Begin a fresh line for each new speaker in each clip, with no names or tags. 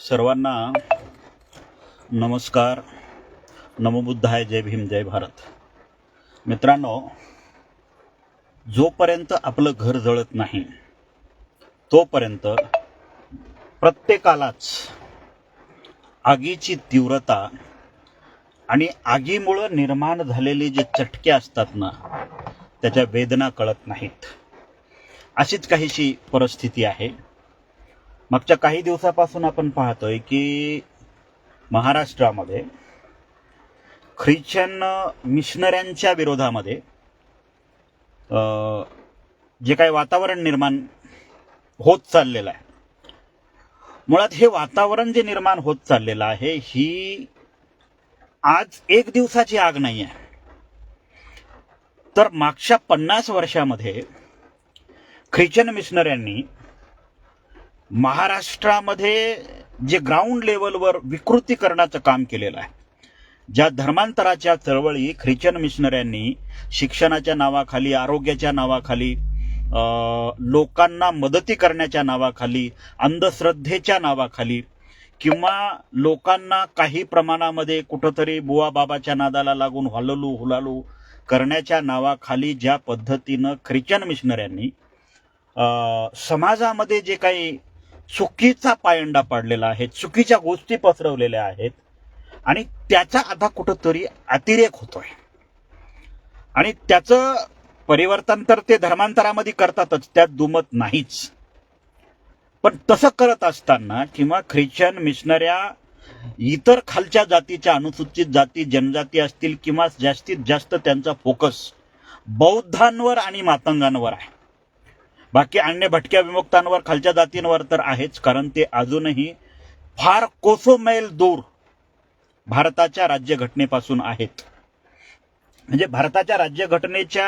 सर्वांना नमस्कार. नमबुद्धाय जय भीम जय भारत. मित्रांनो जोपर्यंत आपलं घर जळत नाही तोपर्यंत प्रत्येकालाच आगीची तीव्रता आणि आगीमुळं निर्माण झालेले जे चटके असतात ना त्याच्या वेदना कळत नाहीत. अशीच काहीशी परिस्थिती आहे. मागच्या काही दिवसापासून आपण पाहतोय की महाराष्ट्रामध्ये ख्रिश्चन मिशनऱ्यांच्या विरोधामध्ये जे काही वातावरण निर्माण होत चाललेलं आहे. मुळात हे वातावरण जे निर्माण होत चाललेलं आहे ही आज एक दिवसाची आग नाही आहे तर मागच्या पन्नास वर्षामध्ये ख्रिश्चन मिशनऱ्यांनी महाराष्ट्रामध्ये जे ग्राउंड लेवलवर विकृतीकरणाचं काम केलेलं आहे. ज्या धर्मांतराच्या चळवळी ख्रिश्चन मिशनऱ्यांनी शिक्षणाच्या नावाखाली आरोग्याच्या नावाखाली लोकांना मदती करण्याच्या नावाखाली अंधश्रद्धेच्या नावाखाली किंवा लोकांना काही प्रमाणामध्ये कुठंतरी बुवा बाबाच्या नादाला लागून हललू हुलालू करण्याच्या नावाखाली ज्या पद्धतीनं ख्रिश्चन मिशनऱ्यांनी समाजामध्ये जे काही चुकीचा पायंडा पाडलेला आहे चुकीच्या गोष्टी पसरवलेल्या आहेत आणि त्याचा आता कुठंतरी अतिरेक होतोय. आणि त्याचं परिवर्तन तर ते धर्मांतरामध्ये करतातच त्यात दुमत नाहीच. पण तसं करत असताना किंवा ख्रिश्चन मिशनऱ्या इतर खालच्या जातीच्या अनुसूचित जाती जनजाती असतील किंवा जास्तीत जास्त त्यांचा फोकस बौद्धांवर आणि मातंगांवर आहे. बाकी अन्य भटक्या विमुक्तांवर खालच्या जातींवर तर आहेच कारण ते अजूनही फार कोसो मैल दूर भारताच्या राज्यघटनेपासून आहेत. म्हणजे भारताच्या राज्यघटनेच्या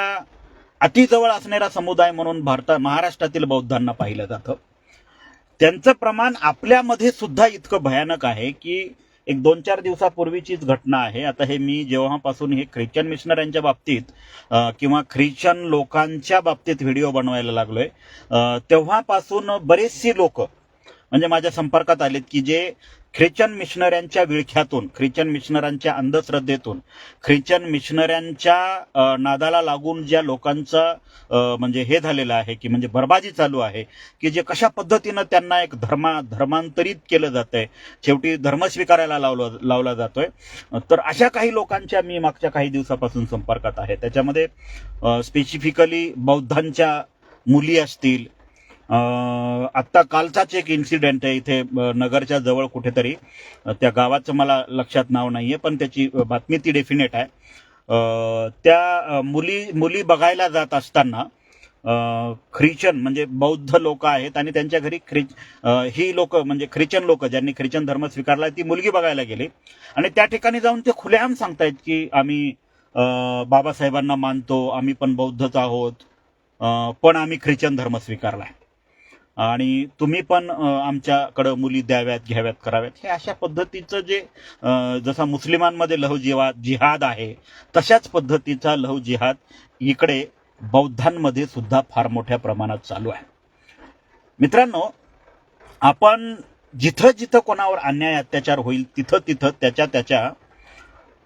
अतिजवळ असणारा समुदाय म्हणून भारता महाराष्ट्रातील बौद्धांना पाहिलं जातं. त्यांचं प्रमाण आपल्यामध्ये सुद्धा इतकं भयानक आहे की एक दोन चार दिवसापूर्वीचीच घटना आहे. आता हे मी जेव्हापासून हे ख्रिश्चन मिशनऱ्यांच्या बाबतीत किंवा ख्रिश्चन लोकांच्या बाबतीत व्हिडिओ बनवायला लागलोय तेव्हापासून बरेचशी लोक म्हणजे माझ्या संपर्कात आलेत की जे ख्रिश्चन मिशनऱ्यांच्या विळख्यातून ख्रिश्चन मिशनरांच्या अंधश्रद्धेतून ख्रिश्चन मिशनऱ्यांच्या नादाला लागून ज्या लोकांचं म्हणजे हे झालेलं आहे की म्हणजे बर्बादी चालू आहे की जे कशा पद्धतीनं त्यांना एक धर्मा धर्मांतरित केलं जात आहे शेवटी धर्म स्वीकारायला लावलं लावला जातोय. तर अशा काही लोकांच्या मी मागच्या काही दिवसापासून संपर्कात आहे. त्याच्यामध्ये स्पेसिफिकली बौद्धांच्या मुली असतील आत्ता कालचाच एक इन्सिडेंट आहे. इथे नगरच्या जवळ कुठेतरी त्या गावाचं मला लक्षात नाव नाहीये पण त्याची बातमी ती डेफिनेट आहे. त्या मुली मुली बघायला जात असताना ख्रिचन ख्रिश्चन म्हणजे बौद्ध लोक आहेत आणि त्यांच्या घरी ख्रि ही लोक म्हणजे ख्रिचन लोक ज्यांनी ख्रिचन धर्म स्वीकारला ती मुलगी बघायला गेली. आणि त्या ठिकाणी जाऊन ते खुलेआम सांगतायत की आम्ही बाबासाहेबांना मानतो आम्ही पण बौद्धच आहोत पण आम्ही ख्रिचन धर्म स्वीकारलाय. आणि तुम्ही पण आमच्याकडं मुली द्याव्यात घ्याव्यात कराव्यात. हे अशा पद्धतीचं जे जसा मुस्लिमांमध्ये लहू जिहाद जिहाद आहे तशाच पद्धतीचा लहू जिहाद इकडे बौद्धांमध्ये सुद्धा फार मोठ्या प्रमाणात चालू आहे. मित्रांनो आपण जिथं जिथं कोणावर अन्याय अत्याचार होईल तिथं तिथं त्याच्या त्याच्या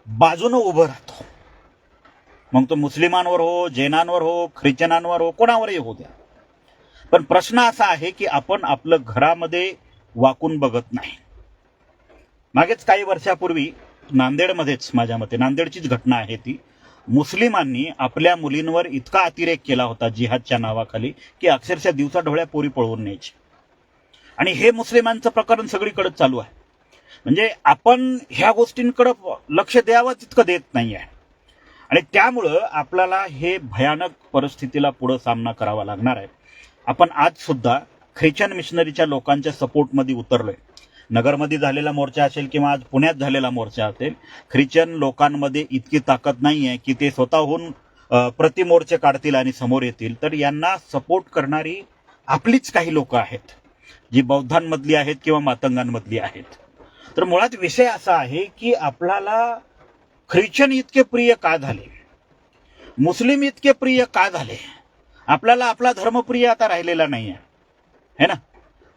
बाजूनं उभं राहतो. मग तो मुस्लिमांवर हो जैनांवर हो ख्रिश्चनांवर हो कोणावरही होऊ द्या. पण प्रश्न असा आहे की आपण आपलं घरामध्ये वाकून बघत नाही. मागेच काही वर्षापूर्वी नांदेडमध्येच माझ्या मते नांदेडचीच घटना आहे ती. मुस्लिमांनी आपल्या मुलींवर इतका अतिरेक केला होता जिहादच्या नावाखाली की अक्षरशः दिवसा ढोळ्या पोरी पळवून न्यायची. आणि हे मुस्लिमांचं प्रकरण सगळीकडे चालू आहे. म्हणजे आपण ह्या गोष्टींकडे लक्ष द्यावं तितकं देत नाही आहे. आणि त्यामुळं आपल्याला हे भयानक परिस्थितीला पुढं सामना करावा लागणार आहे. आपण आज सुद्धा ख्रिश्चन मिशनरीच्या लोकांच्या सपोर्टमध्ये उतरलोय. नगरमध्ये झालेला मोर्चा असेल किंवा आज पुण्यात झालेला मोर्चा असेल ख्रिश्चन लोकांमध्ये इतकी ताकद नाही आहे की ते स्वतःहून प्रतिमोर्चे काढतील आणि समोर येतील. तर यांना सपोर्ट करणारी आपलीच काही लोक आहेत जी बौद्धांमधली आहेत किंवा मातंगांमधली आहेत. तर मुळात विषय असा आहे की आपल्याला ख्रिश्चन इतके प्रिय का झाले? मुस्लिम इतके प्रिय का झाले? आपल्याला आपला धर्मप्रिय आता राहिलेला नाही आहे है ना?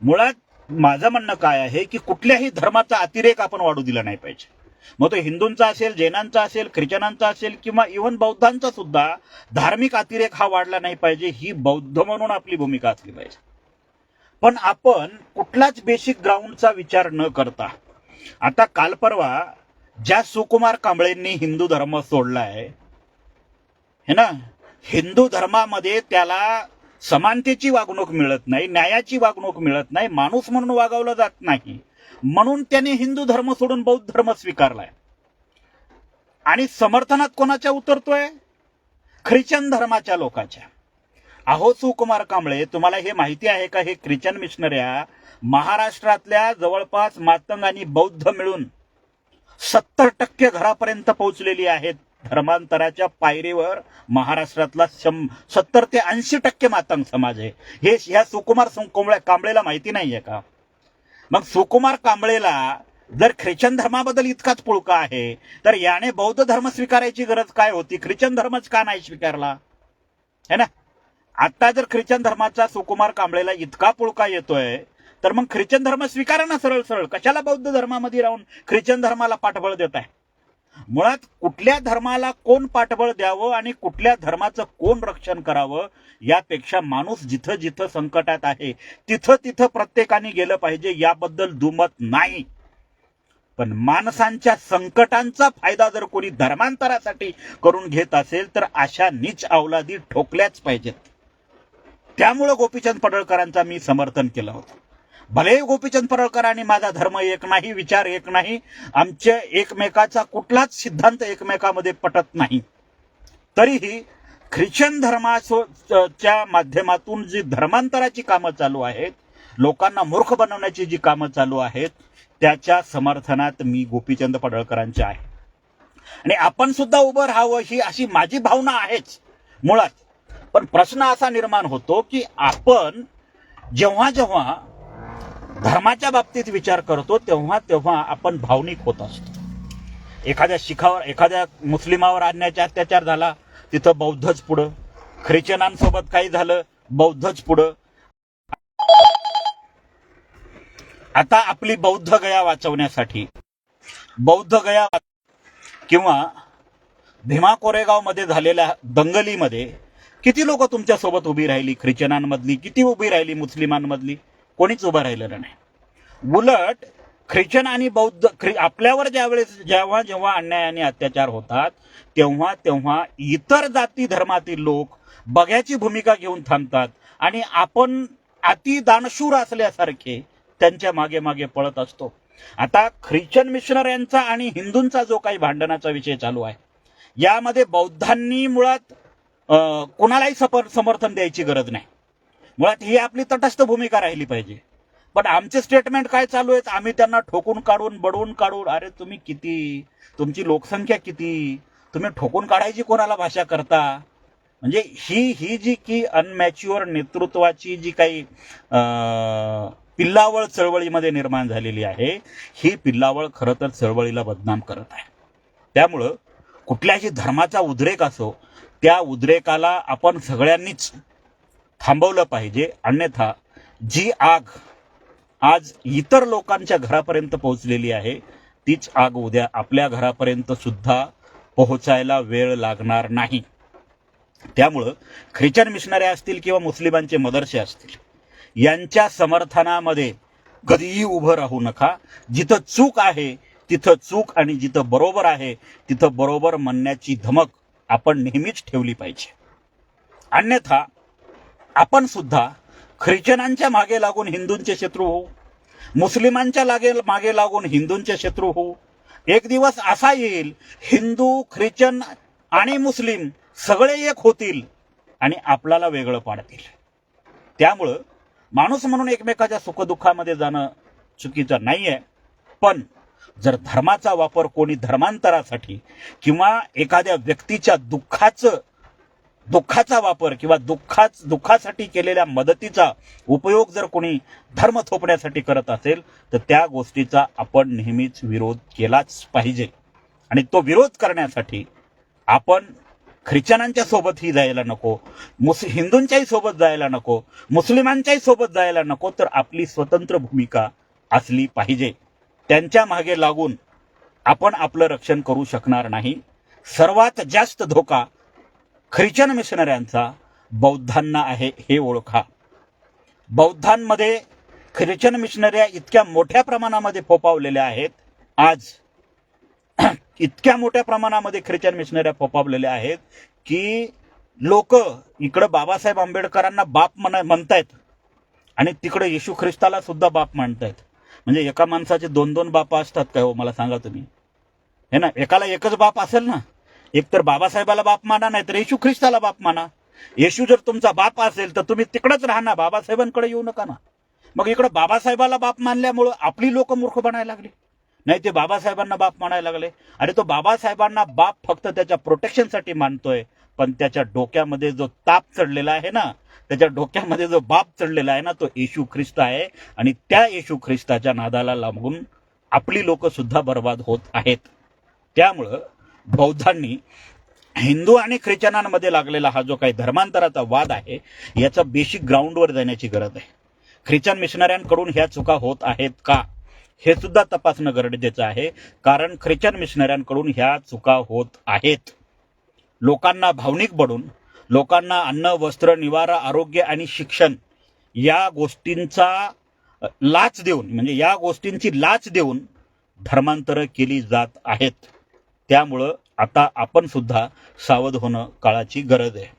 मुळात माझं म्हणणं काय आहे की कुठल्याही धर्माचा अतिरेक आपण वाढू दिला नाही पाहिजे. मग तो हिंदूंचा असेल जैनांचा असेल ख्रिश्चनांचा असेल किंवा इव्हन बौद्धांचा सुद्धा धार्मिक अतिरेक हा वाढला नाही पाहिजे ही बौद्ध म्हणून आपली भूमिका असली पाहिजे. पण आपण कुठलाच बेसिक ग्राउंडचा विचार न करता आता काल परवा ज्या सुकुमार कांबळेंनी हिंदू धर्म सोडला हे ना? हिंदू धर्मामध्ये त्याला समानतेची वागणूक मिळत नाही न्यायाची वागणूक मिळत नाही माणूस म्हणून वागवलं जात नाही. म्हणून त्याने हिंदू धर्म सोडून बौद्ध धर्म स्वीकारलाय. आणि समर्थनात कोणाच्या उतरतोय? ख्रिश्चन धर्माच्या लोकांच्या. अहो सुकुमार कांबळे तुम्हाला हे माहिती आहे का? हे ख्रिश्चन मिशनऱ्या महाराष्ट्रातल्या जवळपास मातंग आणि बौद्ध मिळून सत्तर टक्के घरापर्यंत पोहोचलेली आहेत. धर्मांतराच्या पायरीवर महाराष्ट्रातला सत्तर ते ऐंशी टक्के मातंग समाज आहे. हे ह्या सुकुमार कोंबळे कांबळेला माहिती नाहीये का? मग सुकुमार कांबळेला जर ख्रिश्चन धर्माबद्दल इतकाच पुळका आहे तर याने बौद्ध धर्म स्वीकारायची गरज काय होती? ख्रिश्चन धर्मच का नाही स्वीकारला? है ना? आता जर ख्रिश्चन धर्माचा सुकुमार कांबळेला इतका पुळका येतोय तर मग ख्रिश्चन धर्म स्वीकारा ना सरळ सरळ कशाला बौद्ध धर्मामध्ये राहून ख्रिश्चन धर्माला पाठबळ देत आहे मुळात कुठल्या धर्माला कोण पाठबळ द्यावं आणि कुठल्या धर्माचं कोण रक्षण करावं यापेक्षा माणूस जिथं जिथं संकटात आहे तिथं तिथं प्रत्येकाने गेलं पाहिजे याबद्दल दुमत नाही. पण माणसांच्या संकटांचा फायदा जर कोणी धर्मांतरासाठी करून घेत असेल तर अशा नीच अवलादी ठोकल्याच पाहिजेत. त्यामुळं गोपीचंद पडळकरांचा मी समर्थन केलं होतं. भले गोपीचंद परळकर आणि माझा धर्म एक नाही विचार एक नाही आमच्या एकमेकाचा कुठलाच सिद्धांत एकमेकामध्ये पटत नाही. तरीही ख्रिश्चन धर्माच्या माध्यमातून जी धर्मांतराची कामं चालू आहेत लोकांना मूर्ख बनवण्याची जी कामं चालू आहेत त्याच्या समर्थनात मी गोपीचंद पडळकरांचे आहे. आणि आपण सुद्धा उभं राहावं ही अशी माझी भावना आहेच मुळात. पण प्रश्न असा निर्माण होतो की आपण जेव्हा जेव्हा धर्माच्या बाबतीत विचार करतो तेव्हा तेव्हा आपण भावनिक होत असतो. एखाद्या शिखावर एखाद्या मुस्लिमावर आणण्याचा अत्याचार झाला तिथं बौद्धच पुढं. ख्रिश्चनांसोबत काही झालं बौद्धच पुढं. आता आपली बौद्ध गया वाचवण्यासाठी बौद्ध गया किंवा भीमा कोरेगावमध्ये झालेल्या दंगलीमध्ये किती लोक तुमच्यासोबत उभी राहिली? ख्रिश्चनांमधली किती उभी राहिली? मुस्लिमांमधली? कोणीच उभं राहिलेलं नाही. उलट ख्रिश्चन आणि बौद्ध ख्रि आपल्यावर ज्यावेळेस जेव्हा जेव्हा अन्याय आणि अत्याचार होतात तेव्हा तेव्हा इतर जाती धर्मातील लोक बघ्याची भूमिका घेऊन थांबतात आणि आपण अति दानशूर असल्यासारखे त्यांच्या मागे मागे पळत असतो. आता ख्रिश्चन मिशनऱ्यांचा आणि हिंदूंचा जो काही भांडणाचा विषय चालू आहे यामध्ये बौद्धांनी मुळात कुणालाही सपर समर्थन द्यायची गरज नाही. मुळात ही आपली तटस्थ भूमिका राहिली पाहिजे. पण आमचे स्टेटमेंट काय चालू आहेत? आम्ही त्यांना ठोकून काढून बडवून काढून अरे तुम्ही किती? तुमची लोकसंख्या किती? तुम्ही ठोकून काढायची कोणाला भाषा करता? म्हणजे ही ही जी की अनमॅच्युअर नेतृत्वाची जी काही पिल्लावळ चळवळीमध्ये निर्माण झालेली आहे ही पिल्लावळ खरं तर चळवळीला बदनाम करत आहे. त्यामुळं कुठल्याही धर्माचा उद्रेक असो त्या उद्रेकाला आपण सगळ्यांनीच थांबवलं पाहिजे. अन्यथा जी आग आज इतर लोकांच्या घरापर्यंत पोहोचलेली आहे तीच आग उद्या आपल्या घरापर्यंत सुद्धा पोहोचायला वेळ लागणार नाही. त्यामुळं ख्रिश्चन मिशनरी असतील किंवा मुस्लिमांचे मदरसे असतील यांच्या समर्थनामध्ये कधीही उभं राहू नका. जिथं चूक आहे तिथं चूक आणि जिथं बरोबर आहे तिथं बरोबर म्हणण्याची धमक आपण नेहमीच ठेवली पाहिजे. अन्यथा आपण सुद्धा ख्रिश्चनांच्या मागे लागून हिंदूंचे शत्रू होऊ मुस्लिमांच्या लागे मागे लागून हिंदूंचे शत्रू होऊ एक दिवस असा येईल हिंदू ख्रिश्चन आणि मुस्लिम सगळे एक होतील आणि आपल्याला वेगळं पाडतील. त्यामुळं माणूस म्हणून एकमेकाच्या सुखदुःखामध्ये जाणं चुकीचं नाही आहे पण जर धर्माचा वापर कोणी धर्मांतरासाठी किंवा एखाद्या व्यक्तीच्या दुःखाचं दुःखाचा वापर किंवा दुःखाच दुःखासाठी केलेल्या मदतीचा उपयोग जर कोणी धर्म थोपण्यासाठी करत असेल तर त्या गोष्टीचा आपण नेहमीच विरोध केलाच पाहिजे. आणि तो विरोध करण्यासाठी आपण ख्रिश्चनांच्या सोबतही जायला नको मुस हिंदूंच्याही सोबत जायला नको मुस्लिमांच्याही सोबत जायला नको तर आपली स्वतंत्र भूमिका असली पाहिजे. त्यांच्या मागे लागून आपण आपलं रक्षण करू शकणार नाही. सर्वात जास्त धोका ख्रिश्चन मिशनऱ्यांचा बौद्धांना आहे हे ओळखा. बौद्धांमध्ये ख्रिश्चन मिशनऱ्या इतक्या मोठ्या प्रमाणामध्ये फोपावलेल्या आहेत. आज इतक्या मोठ्या प्रमाणामध्ये ख्रिश्चन मिशनऱ्या फोपावलेल्या आहेत की लोक इकडं बाबासाहेब आंबेडकरांना बाप म्हणा म्हणतायत आणि तिकडे येशू ख्रिस्ताला सुद्धा बाप म्हणतायत म्हणजे एका माणसाचे दोन दोन बाप असतात काय हो? मला सांगा तुम्ही. हे ना? एकाला एकच बाप असेल ना? एक तर बाबासाहेबाला बाप माना नाही तर येशू ख्रिस्ताला बाप माना. येशू जर तुमचा बाप असेल तर तुम्ही तिकडच राहा ना बाबासाहेबांकडे येऊ नका ना. मग इकडे बाबासाहेबाला बाप मानल्यामुळं आपली लोक मूर्ख बनायला लागली. नाही ते बाबासाहेबांना बाप म्हणायला लागले. अरे तो बाबासाहेबांना बाप फक्त त्याच्या प्रोटेक्शनसाठी मानतोय पण त्याच्या डोक्यामध्ये जो ताप चढलेला आहे ना त्याच्या डोक्यामध्ये जो बाप चढलेला आहे ना तो येशू ख्रिस्त आहे. आणि त्या येशू ख्रिस्ताच्या नादाला लागून आपली लोक सुद्धा बर्बाद होत आहेत. त्यामुळं बौद्धांनी हिंदू आणि ख्रिश्चनांमध्ये लागलेला हा जो काही धर्मांतराचा वाद आहे याचा बेसिक ग्राउंडवर जाण्याची गरज आहे. ख्रिश्चन मिशनऱ्यांकडून ह्या चुका होत आहेत का? हे सुद्धा तपासणं गरजेचं आहे कारण ख्रिश्चन मिशनऱ्यांकडून ह्या चुका होत आहेत. लोकांना भावनिक बनून लोकांना अन्न वस्त्र निवारा आरोग्य आणि शिक्षण या गोष्टींचा लाच देऊन म्हणजे या गोष्टींची लाच देऊन धर्मांतरं केली जात आहेत. त्यामुळं आता आपण सुद्धा सावध होणं काळाची गरज आहे.